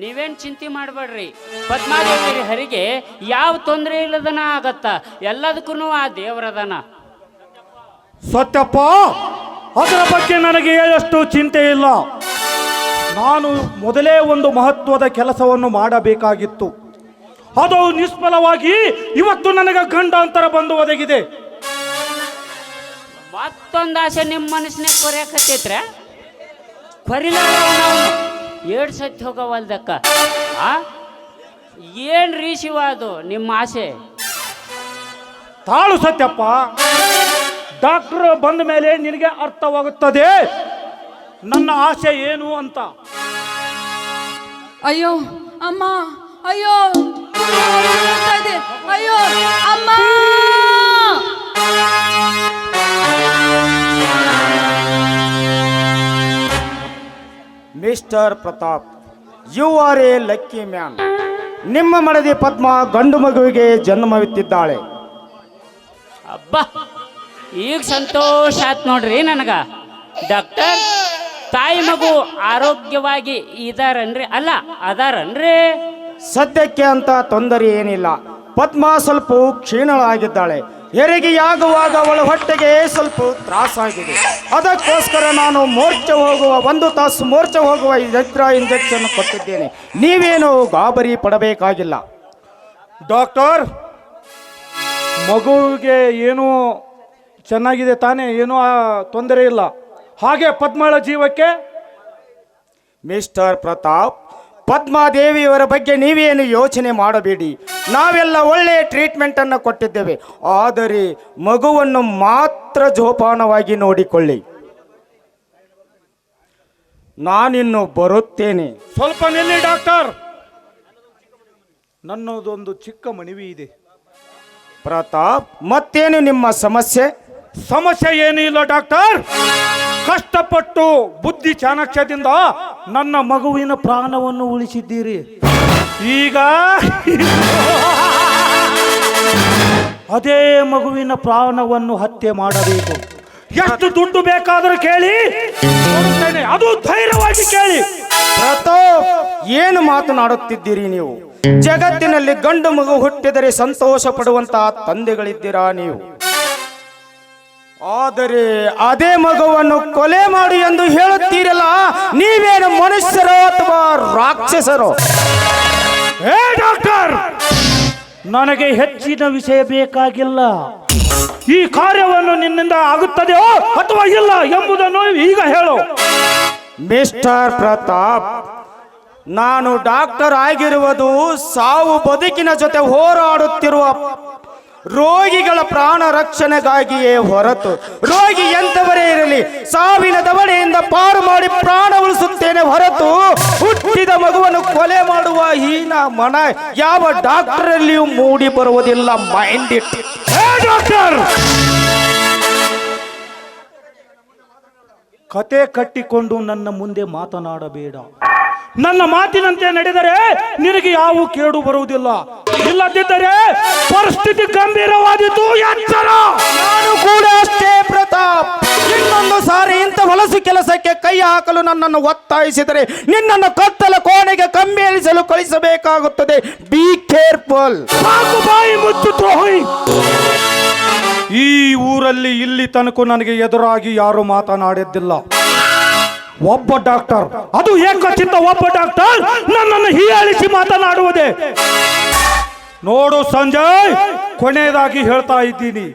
ನೀವೇನ್ ಚಿಂತೆ ಮಾಡಬೇಡ್ರಿ. ಪದ್ಮಾದೇವಿ ಹರಿಗೆ ಯಾವ ತೊಂದರೆ ಇಲ್ಲದನ ಆಗತ್ತ. ಎಲ್ಲದಕ್ಕೂ ಆ ದೇವರದನ. ಸತ್ಯಪ್ಪ ಅದರ ಬಗ್ಗೆ ನನಗೆ ಹೇಳಷ್ಟು ಚಿಂತೆ ಇಲ್ಲ. ನಾನು ಮೊದಲೇ ಒಂದು ಮಹತ್ವದ ಕೆಲಸವನ್ನು ಮಾಡಬೇಕಾಗಿತ್ತು. ಅದು ನಿಷ್ಫಲವಾಗಿ ಇವತ್ತು ನನಗೆ ಗಂಡಾಂತರ ಬಂದು ಒದಗಿದೆ. ಮತ್ತೊಂದು ಆಸೆ ನಿಮ್ಮ ಮನಸ್ಸಿನ ಕೊರೆಯಕತ್ತೈತ್ರ ಕೊರಿಲಾರ ನಾವು ಏಡ್ ಸತಿ ಹೋಗವಲ್ದಕ್ಕ? ಆ? ಏನು ರೀ ಶಿವ ಅದು ನಿಮ್ಮ ಆಸೆ? ತಾಳು ಸತ್ಯಪ್ಪ ಡಾಕ್ಟರ್ ಬಂದ ಮೇಲೆ ನಿನಗೆ ಅರ್ಥವಾಗುತ್ತದೆ. ನನ್ನ ಆಸೆ ಏನು ಅಂತ? ಅಯ್ಯೋ ಅಮ್ಮ ಅಯ್ಯೋ. ಅಯ್ಯೋ ಅಮ್ಮ. Mister Pratap you are a lucky man. ನಿಮ್ಮ ಮಡದಿ ಪದ್ಮ ಗಂಡು ಮಗುವಿಗೆ ಜನ್ಮವಿತ್ತಿದ್ದಾಳೆ. ಅಬ್ಬ ಈಗ ಸಂತೋಷ ಆತ್ ನೋಡ್ರಿ ನನಗ. ಡಾಕ್ಟರ್ ತಾಯಿ ಮಗು ಆರೋಗ್ಯವಾಗಿ ಇದಾರನ್ರಿ? ಅಲ್ಲ ಅದಾರನ್ರಿ? ಸದ್ಯಕ್ಕೆ ಅಂತ ತೊಂದರೆ ಏನಿಲ್ಲ. ಪದ್ಮ ಸ್ವಲ್ಪ ಕ್ಷೀಣಳಾಗಿದ್ದಾಳೆ. ಹೆರಿಗೆಯಾಗುವಾಗ ಅವಳ ಹೊಟ್ಟೆಗೆ ಸ್ವಲ್ಪ ತ್ರಾಸಾಗಿದೆ ಅದಕ್ಕೋಸ್ಕರ ನಾನು ಮೋರ್ಚೆ ಹೋಗುವ ಒಂದು ತಾಸು ಮೋರ್ಚೆ ಹೋಗುವ ಯಂತ್ರ ಇಂಜೆಕ್ಷನ್ ಕೊಟ್ಟಿದ್ದೇನೆ. ನೀವೇನು ಗಾಬರಿ ಪಡಬೇಕಾಗಿಲ್ಲ. ಡಾಕ್ಟರ್ ಮಗುವಿಗೆ ಏನೂ ಚೆನ್ನಾಗಿದೆ ತಾನೇ ಏನೂ ತೊಂದರೆ ಇಲ್ಲ. ಹಾಗೆ ಪದ್ಮಳ ಜೀವಕ್ಕೆ ಮಿಸ್ಟರ್ ಪ್ರತಾಪ್ ಪದ್ಮಾದೇವಿಯವರ ಬಗ್ಗೆ ನೀವೇನು ಯೋಚನೆ ಮಾಡಬೇಡಿ. ನಾವೆಲ್ಲ ಒಳ್ಳೆಯ ಟ್ರೀಟ್ಮೆಂಟನ್ನು ಕೊಟ್ಟಿದ್ದೇವೆ. ಆದರೆ ಮಗುವನ್ನು ಮಾತ್ರ ಜೋಪಾನವಾಗಿ ನೋಡಿಕೊಳ್ಳಿ. ನಾನಿನ್ನು ಬರುತ್ತೇನೆ. ಸ್ವಲ್ಪ ನಿಲ್ಲಿ ಡಾಕ್ಟರ್. ನನ್ನದೊಂದು ಚಿಕ್ಕ ಮನವಿ ಇದೆ. ಪ್ರತಾಪ್ ಮತ್ತೇನು ನಿಮ್ಮ ಸಮಸ್ಯೆ? ಸಮಸ್ಯೆ ಏನೂ ಇಲ್ಲ ಡಾಕ್ಟರ್. ಕಷ್ಟಪಟ್ಟು ಬುದ್ಧಿ ಚಾಣಕ್ಯದಿಂದ ನನ್ನ ಮಗುವಿನ ಪ್ರಾಣವನ್ನು ಉಳಿಸಿದ್ದೀರಿ. ಈಗ ಅದೇ ಮಗುವಿನ ಪ್ರಾಣವನ್ನು ಹತ್ಯೆ ಮಾಡಬೇಕು. ಎಷ್ಟು ದುಡ್ಡು ಬೇಕಾದರೂ ಕೇಳಿ. ಅದು ಧೈರ್ಯವಾಗಿ ಕೇಳಿ. ಏನು ಮಾತನಾಡುತ್ತಿದ್ದೀರಿ ನೀವು? ಜಗತ್ತಿನಲ್ಲಿ ಗಂಡು ಮಗು ಹುಟ್ಟಿದರೆ ಸಂತೋಷ ಪಡುವಂತಹ ತಂದೆಗಳಿದ್ದೀರಾ ನೀವು? ಆದರೆ ಅದೇ ಮಗುವನ್ನು ಕೊಲೆ ಮಾಡಿ ಎಂದು ಹೇಳುತ್ತೀರಲ್ಲ ನೀವೇನು ಮನುಷ್ಯರೋ ಅಥವಾ ರಾಕ್ಷಸರೋ? ಹೇ ಡಾಕ್ಟರ್! ನನಗೆ ಹೆಚ್ಚಿನ ವಿಷಯ ಬೇಕಾಗಿಲ್ಲ. ಈ ಕಾರ್ಯವನ್ನು ನಿನ್ನಿಂದ ಆಗುತ್ತದೆಯೋ ಅಥವಾ ಇಲ್ಲ ಎಂಬುದನ್ನು ಈಗ ಹೇಳು. ಮಿಸ್ಟರ್ ಪ್ರತಾಪ್ ನಾನು ಡಾಕ್ಟರ್ ಆಗಿರುವುದು ಸಾವು ಬದುಕಿನ ಜೊತೆ ಹೋರಾಡುತ್ತಿರುವ ರೋಗಿಗಳ ಪ್ರಾಣ ರಕ್ಷಣೆಗಾಗಿಯೇ ಹೊರತು ರೋಗಿ ಎಂತವರೇ ಇರಲಿ ಸಾವಿನ ದವಡೆಯಿಂದ ಪಾರು ಮಾಡಿ ಪ್ರಾಣ ಉಳಿಸುತ್ತೇನೆ ಹೊರತು ಹುಟ್ಟಿದ ಮಗುವನ್ನು ಕೊಲೆ ಮಾಡುವ ಹೀನ ಮನ ಯಾವ ಡಾಕ್ಟರಲ್ಲಿಯೂ ಮೂಡಿ ಬರುವುದಿಲ್ಲ ಮೈಂಡ್ ಇಟ್ ಡಾಕ್ಟರ್! ಕತೆ ಕಟ್ಟಿಕೊಂಡು ನನ್ನ ಮುಂದೆ ಮಾತನಾಡಬೇಡ. ನನ್ನ ಮಾತಿನಂತೆ ನಡೆದರೆ ನಿನಗೆ ಯಾವ ಕೇಡು ಬರುವುದಿಲ್ಲ. ಇಲ್ಲದಿದ್ದರೆ ಪರಿಸ್ಥಿತಿ ಗಂಭೀರವಾದಿತು ಎಚ್ಚರ. ನಾನು ಕೂಡ ಅಷ್ಟೇ ಪ್ರತಾಪ್. ಇನ್ನೊಂದು ಸಾರಿ ಇಂಥ ಹೊಲಸು ಕೆಲಸಕ್ಕೆ ಕೈ ಹಾಕಲು ನನ್ನನ್ನು ಒತ್ತಾಯಿಸಿದರೆ ನಿನ್ನನ್ನು ಕತ್ತಲ ಕೋಣೆಗೆ ಕಂಬೇಳಿಸಲು ಕಳಿಸಬೇಕಾಗುತ್ತದೆ. ಬಿ ಕೇರ್ಫುಲ್ ಸಾಕು ಬಾಯಿ ಮುಚ್ಚು ದ್ರೋಹಿ. ಈ ಊರಲ್ಲಿ ಇಲ್ಲಿ ತನಕ ನನಗೆ ಎದುರಾಗಿ ಯಾರು ಮಾತನಾಡಿದ್ದಿಲ್ಲ. ಒಬ್ಬ ಡಾಕ್ಟರ್, ಅದು ಏಕಚಿತ್ತ ಒಬ್ಬ ಡಾಕ್ಟರ್, ನನ್ನನ್ನು ಹೀಯಾಳಿಸಿ ಮಾತನಾಡುವುದೇ. ನೋಡು ಸಂಜಯ್, ಕೊನೆಯದಾಗಿ ಹೇಳ್ತಾ ಇದ್ದೀನಿ.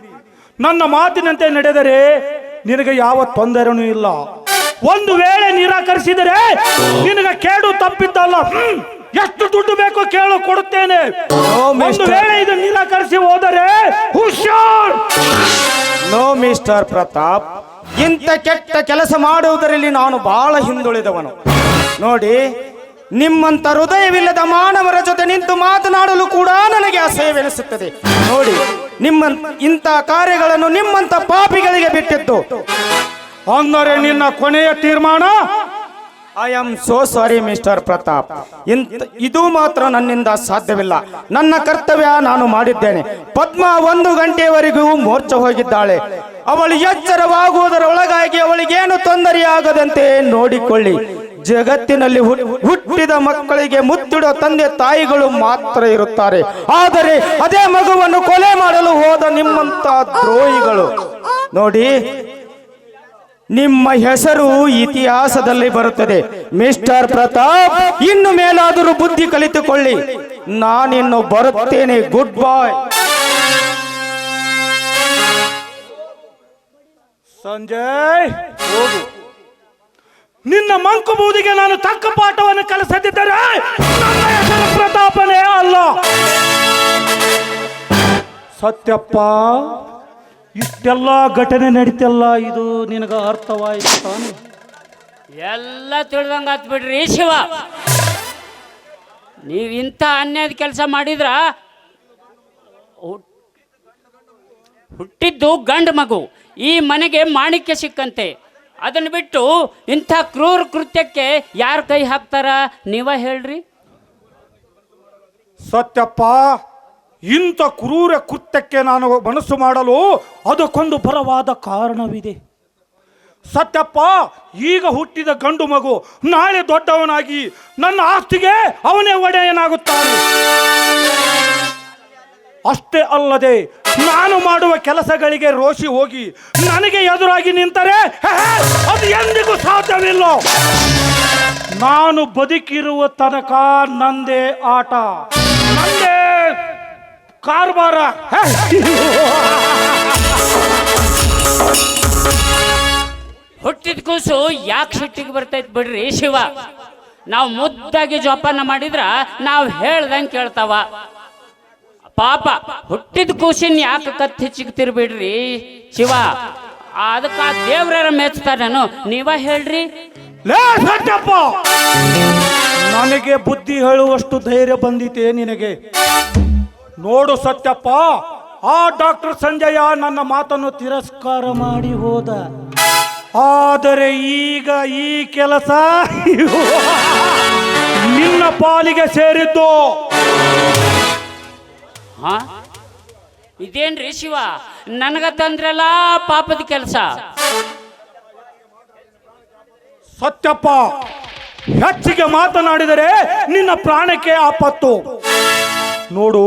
ನನ್ನ ಮಾತಿನಂತೆ ನಡೆದರೆ ನಿನಗೆ ಯಾವ ತೊಂದರೆನೂ ಇಲ್ಲ. ಒಂದು ವೇಳೆ ನಿರಾಕರಿಸಿದರೆ ನಿನಗೆ ಕೇಡು ತಪ್ಪಿದ್ದಲ್ಲ. ಎಷ್ಟು ದುಡ್ಡು ಬೇಕೋ ಕೇಳು ಕೊಡುತ್ತೇನೆ. ಒಂದು. ವೇಳೆ ಇದು ನಿರಾಕರಿಸಿ ಹೋದರೆ ಹುಷಾರ್. No mister Pratap. ಇಂಥ ಕೆಟ್ಟ ಕೆಲಸ ಮಾಡುವುದರಲ್ಲಿ ನಾನು ಬಹಳ ಹಿಂದುಳಿದವನು. ನೋಡಿ ನಿಮ್ಮಂತ ಹೃದಯವಿಲ್ಲದ ಮಾನವರ ಜೊತೆ ನಿಂತು ಮಾತನಾಡಲು ಕೂಡ ನನಗೆ ಅಸಹ್ಯವೆನಿಸುತ್ತದೆ. ನೋಡಿ ನಿಮ್ಮ ಇಂಥ ಕಾರ್ಯಗಳನ್ನು ನಿಮ್ಮಂತ ಪಾಪಿಗಳಿಗೆ ಬಿಟ್ಟಿದ್ದು. ಅಂದರೆ ನಿನ್ನ ಕೊನೆಯ ತೀರ್ಮಾನ I am so sorry mister Pratap ಇಂತ ಇದು ಮಾತ್ರ ನನ್ನಿಂದ ಸಾಧ್ಯವಿಲ್ಲ. ನನ್ನ ಕರ್ತವ್ಯ ನಾನು ಮಾಡಿದ್ದೇನೆ. ಪದ್ಮ ಒಂದು ಗಂಟೆಯವರೆಗೂ ಮೋರ್ಚ ಹೋಗಿದ್ದಾಳೆ. ಅವಳು ಎಚ್ಚರವಾಗುವುದರ ಒಳಗಾಗಿ ಅವಳಿಗೇನು ತೊಂದರೆಯಾಗದಂತೆ ನೋಡಿಕೊಳ್ಳಿ. ಜಗತ್ತಿನಲ್ಲಿ ಹುಟ್ಟಿದ ಮಕ್ಕಳಿಗೆ ಮುತ್ತಿಡೋ ತಂದೆ ತಾಯಿಗಳು ಮಾತ್ರ ಇರುತ್ತಾರೆ. ಆದರೆ ಅದೇ ಮಗುವನ್ನು ಕೊಲೆ ಮಾಡಲು ಹೋದ ನಿಮ್ಮಂತ ದ್ರೋಹಿಗಳು. ನೋಡಿ ನಿಮ್ಮ ಹೆಸರು ಇತಿಹಾಸದಲ್ಲಿ ಬರುತ್ತದೆ. ಮಿಸ್ಟರ್ ಪ್ರತಾಪ್, ಇನ್ನು ಮೇಲಾದರೂ ಬುದ್ಧಿ ಕಲಿತುಕೊಳ್ಳಿ. ನಾನಿನ್ನು ಬರುತ್ತೇನೆ. ಗುಡ್ ಬಾಯ್ ಸಂಜಯ್, ಹೋಗು. ನಿನ್ನ ಮಂಕು ಬೂದಿಗೆ ನಾನು ತಕ್ಕ ಪಾಠವನ್ನು ಕಲಿಸದಿದ್ದರೆ ಪ್ರತಾಪನೇ ಅಲ್ಲ. ಸತ್ಯಪ್ಪ ಇಷ್ಟೆಲ್ಲ ಘಟನೆ ನಡೀತಲ್ಲ ಇದು ನಿನಗ ಅರ್ಥವಾಯಿತು ತಾನು? ಎಲ್ಲ ತಿಳಿದಂಗ ಆತ್ ಬಿಡ್ರಿ ಶಿವ. ನೀವು ಇಂಥ ಅನ್ಯಾಯದ ಕೆಲಸ ಮಾಡಿದ್ರ ಹುಟ್- ಹುಟ್ಟಿದ್ದು ಗಂಡು ಮಗು ಈ ಮನೆಗೆ ಮಾಣಿಕ್ಯ ಸಿಕ್ಕಂತೆ. ಅದನ್ನು ಬಿಟ್ಟು ಇಂಥ ಕ್ರೂರ ಕೃತ್ಯಕ್ಕೆ ಯಾರು ಕೈ ಹಾಕ್ತಾರ ನೀವ ಹೇಳ್ರಿ. ಸತ್ಯಪ್ಪ ಇಂಥ ಕ್ರೂರ ಕೃತ್ಯಕ್ಕೆ ನಾನು ಮನಸ್ಸು ಮಾಡಲು ಅದಕ್ಕೊಂದು ಬಲವಾದ ಕಾರಣವಿದೆ. ಸತ್ಯಪ್ಪ, ಈಗ ಹುಟ್ಟಿದ ಗಂಡು ಮಗು, ನಾಳೆ ದೊಡ್ಡವನಾಗಿ ನನ್ನ ಆಸ್ತಿಗೆ ಅವನೇ ಒಡೆಯನಾಗುತ್ತಾನೆ. ಅಷ್ಟೇ ಅಲ್ಲದೆ ನಾನು ಮಾಡುವ ಕೆಲಸಗಳಿಗೆ ರೋಷಿ ಹೋಗಿ ನನಗೆ ಎದುರಾಗಿ ನಿಂತರೆ ಅದು ಎಂದಿಗೂ ಸಾಧ್ಯವಿಲ್ಲ. ನಾನು ಬದುಕಿರುವ ತನಕ ನಂದೇ ಆಟ, ನಂದೇ ಕಾರ್ಬಾರ. ಹುಟ್ಟಿದ ಕೂಸು ಯಾಕೆ ಸಿಟ್ಟಿಗೆ ಬರ್ತೈತೆ ಬಿಡ್ರಿ ಶಿವ? ನಾವು ಮುದ್ದಾಗಿ ಜೋಪಾನ ಮಾಡಿದ್ರ ನಾವು ಹೇಳ್ದಂಗೆ ಕೇಳ್ತಾವ. ಪಾಪ ಹುಟ್ಟಿದ ಕೂಸಿನ ಯಾಕೆ ಕತ್ತಿ ಹಿಚ್ಚಿಗ್ತಿರ್ಬಿಡ್ರಿ ಶಿವ? ಅದಕ್ಕೆ ಆ ದೇವ್ರ ಮೆಚ್ತಾರೇನು ನೀವ ಹೇಳ್ರಿ. ನನಗೆ ಬುದ್ಧಿ ಹೇಳುವಷ್ಟು ಧೈರ್ಯ ಬಂದಿತೆ ನಿನಗೆ. ನೋಡು ಸತ್ಯಪ್ಪ ಆ ಡಾಕ್ಟರ್ ಸಂಜಯ ನನ್ನ ಮಾತನ್ನು ತಿರಸ್ಕಾರ ಮಾಡಿ ಹೋದ. ಆದರೆ ಈಗ ಈ ಕೆಲಸ ನಿನ್ನ ಪಾಲಿಗೆ ಸೇರಿದ್ದು. ಹಾ? ಇದೇನ್ರಿ ಶಿವ? ನನಗ ತಂದ್ರಲ್ಲ ಪಾಪದ ಕೆಲಸ. ಸತ್ಯಪ್ಪ ಹೆಚ್ಚಿಗೆ ಮಾತನಾಡಿದರೆ ನಿನ್ನ ಪ್ರಾಣಕ್ಕೆ ಆಪತ್ತು ನೋಡು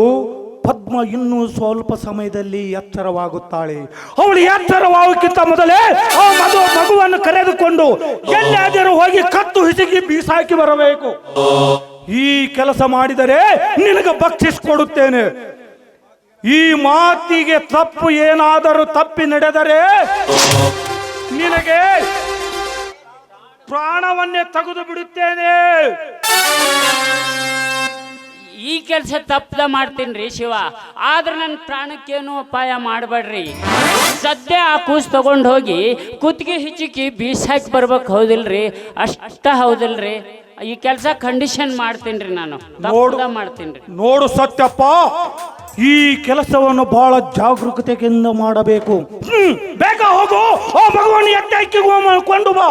ಪದ್ಮ ಇನ್ನೂ ಸ್ವಲ್ಪ ಸಮಯದಲ್ಲಿ ಎಚ್ಚರವಾಗುತ್ತಾಳೆ ಅವಳು ಎಚ್ಚರವಾಗಕ್ಕಿಂತ ಮೊದಲೇ ಆ ಮಗು ಮಗುವನ್ನು ಕರೆದುಕೊಂಡು ಎಲ್ಲಾದರೂ ಹೋಗಿ ಕತ್ತು ಹಿಸುಕಿ ಬೀಸಾಕಿ ಬರಬೇಕು. ಈ ಕೆಲಸ ಮಾಡಿದರೆ ನಿನಗೆ ಬಕ್ಷಿಸ್ಕೊಡುತ್ತೇನೆ ಈ ಮಾತಿಗೆ ತಪ್ಪು ಏನಾದರೂ ತಪ್ಪಿ ನಡೆದರೆ ನಿನಗೆ ಪ್ರಾಣವನ್ನೇ ತೆಗೆದು ಬಿಡುತ್ತೇನೆ. ಈ ಕೆಲಸ ತಪ್ಪದ ಮಾಡ್ತೀನಿ ಶಿವ. ಆದ್ರೆ ನನ್ನ ಪ್ರಾಣಕ್ಕೇನು ಅಪಾಯ ಮಾಡಬೇಡ್ರಿ. ಸದ್ಯ ಆ ಕೂಸ್ ತಗೊಂಡು ಹೋಗಿ ಕುತ್ತಿಗೆ ಹಿಚ್ಚಿಕಿ ಬೀಸಾಕಿ ಬರ್ಬೇಕು ಹೌದಿಲ್ರಿ? ಅಷ್ಟ ಹೌದಿಲ್ರಿ? ಈ ಕೆಲಸ ಕಂಡೀಷನ್ ಮಾಡ್ತೀನಿ ರೀ ನಾನು ಮಾಡ್ತೀನಿ ರೀ ನೋಡು ಸತ್ಯಪ್ಪ. ಈ ಕೆಲಸವನ್ನು ಬಹಳ ಜಾಗರೂಕತೆಯಿಂದ ಮಾಡಬೇಕು. ಹ್ಮ್ ಬೇಗ ಹೋಗು. ಓ ಭಗವಾನ್ ಎತ್ತಕ್ಕೆ ಕೊಂಡು ಬಾ.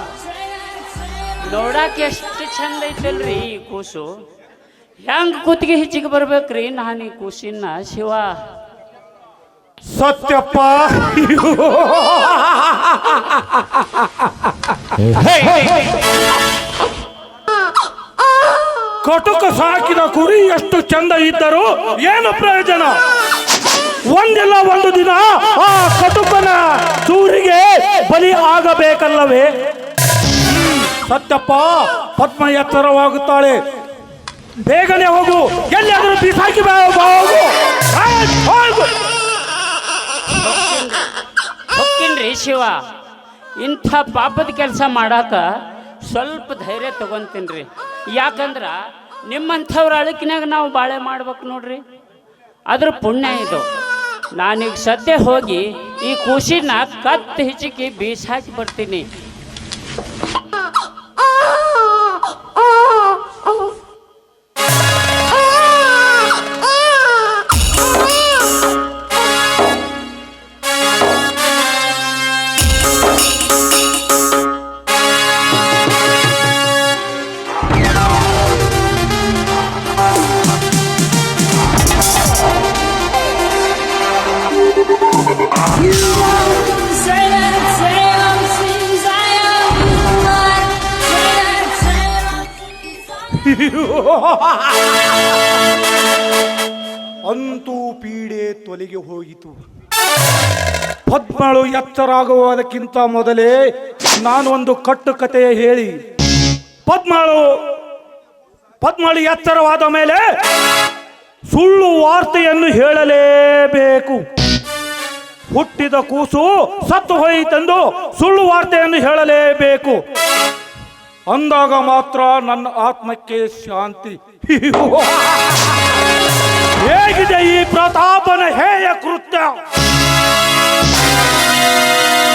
ನೋಡಾಕ ಎಷ್ಟು ಚಂದ ಐತಲ್ರಿ ಈ ಕೂಸು. ಹೆಂಗ್ ಕುತ್ತಿಗೆ ಹೆಚ್ಚಿಗೆ ಬರ್ಬೇಕ್ರಿ ನಾನು ಈ ಕೂಸಿನ ಶಿವ. ಸತ್ಯಪ್ಪ. ಕಟುಕ ಸಾಕಿದ ಕುರಿ ಎಷ್ಟು ಚಂದ ಇದ್ದರು ಏನು ಪ್ರಯೋಜನ? ಒಂದಿಲ್ಲ ಒಂದು ದಿನ ಆ ಕಟುಕನ ಸೂರಿಗೆ ಬಲಿ ಆಗಬೇಕಲ್ಲವೇ? ಸತ್ಯಪ್ಪ ಪದ್ಮ ಎತ್ತರವಾಗುತ್ತಾಳೆ. ಬೇಗನೆ ಹೋಗು. ಎಲ್ಲಿಯಾದರೂ ಬಿಸಾಕಿ ಹೋಗು. ಹೋಗು ಹೊಕ್ಕಿನ್ರಿ ಶಿವ. ಇಂಥ ಪಾಪದ ಕೆಲಸ ಮಾಡಾಕ ಸ್ವಲ್ಪ ಧೈರ್ಯ ತಗೊಂತೀನ್ರಿ. ಯಾಕಂದ್ರ ನಿಮ್ಮಂಥವ್ರ ಅಳಕಿನಾಗ ನಾವು ಬಾಳೆ ಮಾಡ್ಬೇಕು ನೋಡ್ರಿ. ಅದ್ರ ಪುಣ್ಯ ಇದು. ನಾನೀಗ ಸದ್ಯ ಹೋಗಿ ಈ ಖುಷಿನ ಕತ್ತ ಹಿಚಿಕಿ ಬೀಸಾಕಿ ಬರ್ತೀನಿ. ಅಂತೂ ಪೀಡೆ ತೊಲೆಗೆ ಹೋಯಿತು. ಪದ್ಮಳು ಎಚ್ಚರಾಗುವುದಕ್ಕಿಂತ ಮೊದಲೇ ನಾನು ಒಂದು ಕಟ್ಟು ಕಥೆ ಹೇಳಿ, ಪದ್ಮಳು ಪದ್ಮಳು ಎಚ್ಚರವಾದ ಮೇಲೆ ಸುಳ್ಳು ವಾರ್ತೆಯನ್ನು ಹೇಳಲೇಬೇಕು. ಹುಟ್ಟಿದ ಕೂಸು ಸತ್ತು ಹೋಯಿತೆಂದು ಸುಳ್ಳು ವಾರ್ತೆಯನ್ನು ಹೇಳಲೇಬೇಕು. ಅಂದಾಗ ಮಾತ್ರ ನನ್ನ ಆತ್ಮಕ್ಕೆ ಶಾಂತಿ. ಹೇಗಿದೆ ಈ ಪ್ರತಾಪನ ಹೇಯ ಕೃತ್ಯ?